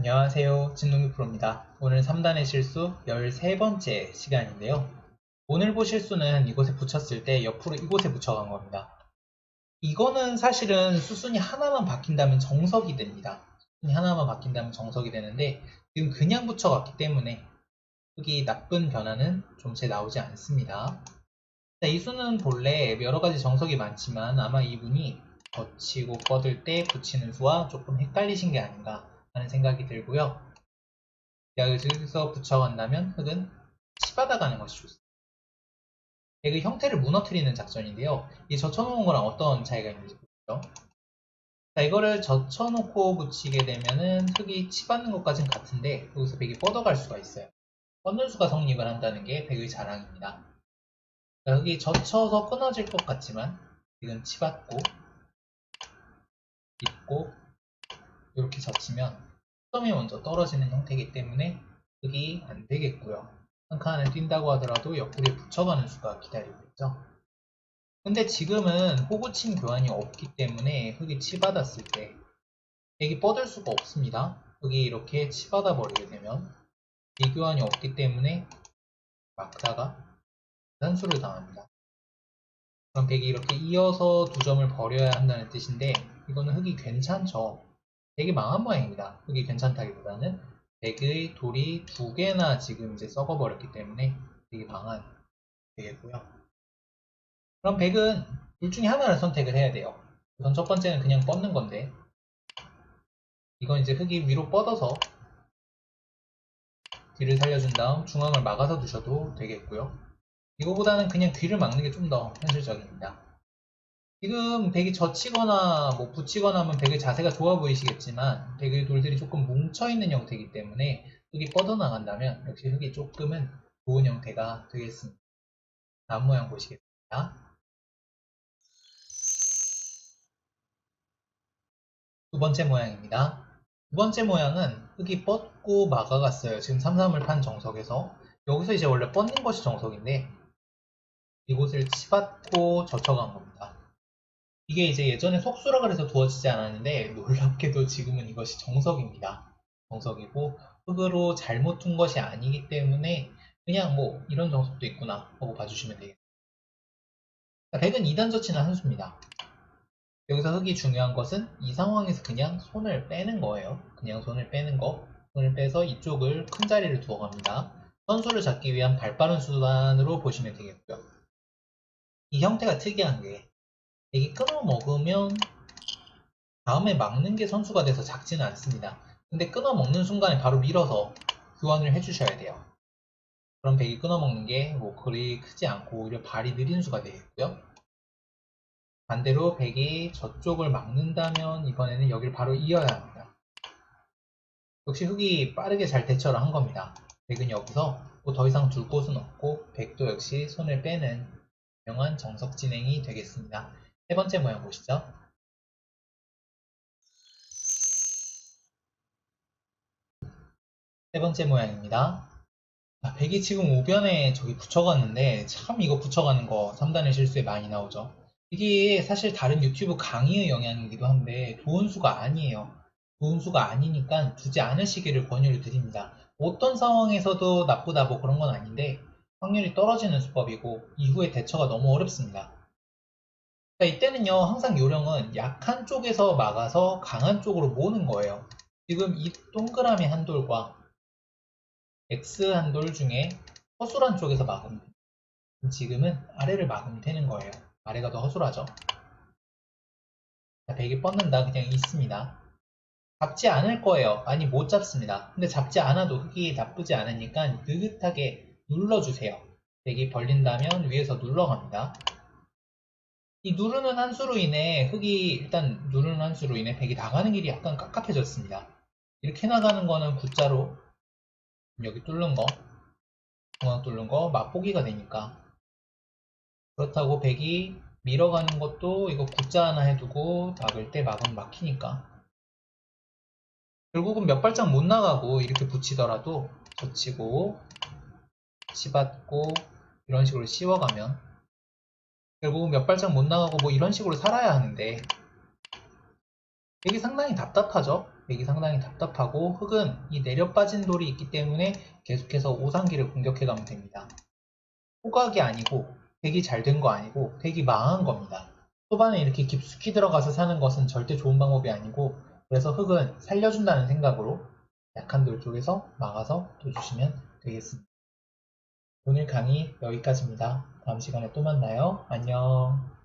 안녕하세요. 진동규 프로입니다. 오늘 3단의 실수 13번째 시간인데요. 오늘 보 실 수는 이곳에 붙였을 때 옆으로 이곳에 붙여간 겁니다. 이거는 사실은 수순이 하나만 바뀐다면 정석이 됩니다. 수순이 하나만 바뀐다면 정석이 되는데 지금 그냥 붙여갔기 때문에 여기 나쁜 변화는 좀채 나오지 않습니다. 자, 이 수는 본래 여러 가지 정석이 많지만 아마 이분이 걷히고 뻗을 때 붙이는 수와 조금 헷갈리신 게 아닌가 하는 생각이 들고요. 여기서 붙여간다면 흙은 치받아가는 것이 좋습니다. 그 형태를 무너뜨리는 작전인데요. 이 젖혀놓은 거랑 어떤 차이가 있는지 보죠. 자, 이거를 젖혀놓고 붙이게 되면은 흙이 치받는 것까지는 같은데 여기서 백이 뻗어갈 수가 있어요. 뻗는 수가 성립을 한다는 게 백의 자랑입니다. 자, 흙이 젖혀서 끊어질 것 같지만 지금 치받고 입고 이렇게 젖히면 수 점이 먼저 떨어지는 형태이기 때문에 흙이 안 되겠고요. 한 칸을 뛴다고 하더라도 옆구리에 붙여가는 수가 기다리고 있죠. 근데 지금은 호구침 교환이 없기 때문에 흙이 치받았을 때 백이 뻗을 수가 없습니다. 흙이 이렇게 치받아 버리게 되면 이 교환이 없기 때문에 막다가 단수를 당합니다. 그럼 백이 이렇게 이어서 두 점을 버려야 한다는 뜻인데 이거는 흙이 괜찮죠. 되게 망한 모양입니다. 흙이 괜찮다기보다는 백의 돌이 두 개나 지금 이제 썩어버렸기 때문에 되게 망한 되겠고요. 그럼 백은 둘 중에 하나를 선택을 해야 돼요. 우선 첫 번째는 그냥 뻗는 건데 이건 이제 흙이 위로 뻗어서 뒤를 살려준 다음 중앙을 막아서 두셔도 되겠고요. 이거보다는 그냥 뒤를 막는 게 좀 더 현실적입니다. 지금 백이 젖히거나 뭐 붙이거나 하면 백의 자세가 좋아 보이시겠지만 백의 돌들이 조금 뭉쳐있는 형태이기 때문에 흙이 뻗어나간다면 역시 흙이 조금은 좋은 형태가 되겠습니다. 다음 모양 보시겠습니다. 두 번째 모양입니다. 두 번째 모양은 흙이 뻗고 막아갔어요. 지금 3, 3을 판 정석에서 여기서 이제 원래 뻗는 것이 정석인데 이곳을 치받고 젖혀간 겁니다. 이게 이제 예전에 속수라 그래서 두어지지 않았는데 놀랍게도 지금은 이것이 정석입니다. 정석이고 흙으로 잘못 둔 것이 아니기 때문에 그냥 뭐 이런 정석도 있구나 하고 봐주시면 되겠습니다. 100은 2단 젖히는 한 수입니다. 여기서 흙이 중요한 것은 이 상황에서 그냥 손을 빼는 거예요. 그냥 손을 빼는 거. 손을 빼서 이쪽을 큰 자리를 두어 갑니다. 선수를 잡기 위한 발빠른 수단으로 보시면 되겠고요. 이 형태가 특이한 게 이게 끊어 먹으면 다음에 막는 게 선수가 돼서 작지는 않습니다. 근데 끊어 먹는 순간에 바로 밀어서 교환을 해주셔야 돼요. 그럼 백이 끊어 먹는 게 뭐 그리 크지 않고 오히려 발이 느린 수가 되겠고요. 반대로 백이 저쪽을 막는다면 이번에는 여기를 바로 이어야 합니다. 역시 흙이 빠르게 잘 대처를 한 겁니다. 백은 여기서 뭐 더 이상 둘 곳은 없고 백도 역시 손을 빼는 유명한 정석 진행이 되겠습니다. 세 번째 모양 보시죠. 세 번째 모양입니다. 아, 백이 지금 오변에 저기 붙여갔는데 참 이거 붙여가는 거 3단의 실수에 많이 나오죠. 이게 사실 다른 유튜브 강의의 영향이기도 한데 좋은 수가 아니에요. 좋은 수가 아니니까 두지 않으시기를 권유를 드립니다. 어떤 상황에서도 나쁘다 뭐 그런 건 아닌데 확률이 떨어지는 수법이고 이후에 대처가 너무 어렵습니다. 자, 이때는요 항상 요령은 약한 쪽에서 막아서 강한 쪽으로 모는 거예요. 지금 이 동그라미 한 돌과 X 한 돌 중에 허술한 쪽에서 막으면. 지금은 아래를 막으면 되는 거예요. 아래가 더 허술하죠. 자, 백이 뻗는다 그냥 있습니다. 잡지 않을 거예요. 아니 못 잡습니다. 근데 잡지 않아도 흙이 나쁘지 않으니까 느긋하게 눌러주세요. 백이 벌린다면 위에서 눌러갑니다. 이 누르는 한 수로 인해 흙이 일단 누르는 한 수로 인해 백이 나가는 길이 약간 깝깝해졌습니다. 이렇게 나가는 거는 굿자로 여기 뚫는 거 중앙 뚫는 거 맛보기가 되니까 그렇다고 백이 밀어가는 것도 이거 굿자 하나 해두고 막을 때 막은 막히니까 결국은 몇 발짝 못 나가고 이렇게 붙이더라도 젖히고 치받고 이런 식으로 씌워가면 결국은 몇 발짝 못 나가고 뭐 이런 식으로 살아야 하는데 되게 상당히 답답하죠? 덱이 상당히 답답하고 흑은 이 내려 빠진 돌이 있기 때문에 계속해서 오상기를 공격해 가면 됩니다. 호각이 아니고 덱이 잘된 거 아니고 덱이 망한 겁니다. 초반에 이렇게 깊숙이 들어가서 사는 것은 절대 좋은 방법이 아니고 그래서 흑은 살려준다는 생각으로 약한 돌 쪽에서 막아서 둬주시면 되겠습니다. 오늘 강의 여기까지입니다. 다음 시간에 또 만나요. 안녕.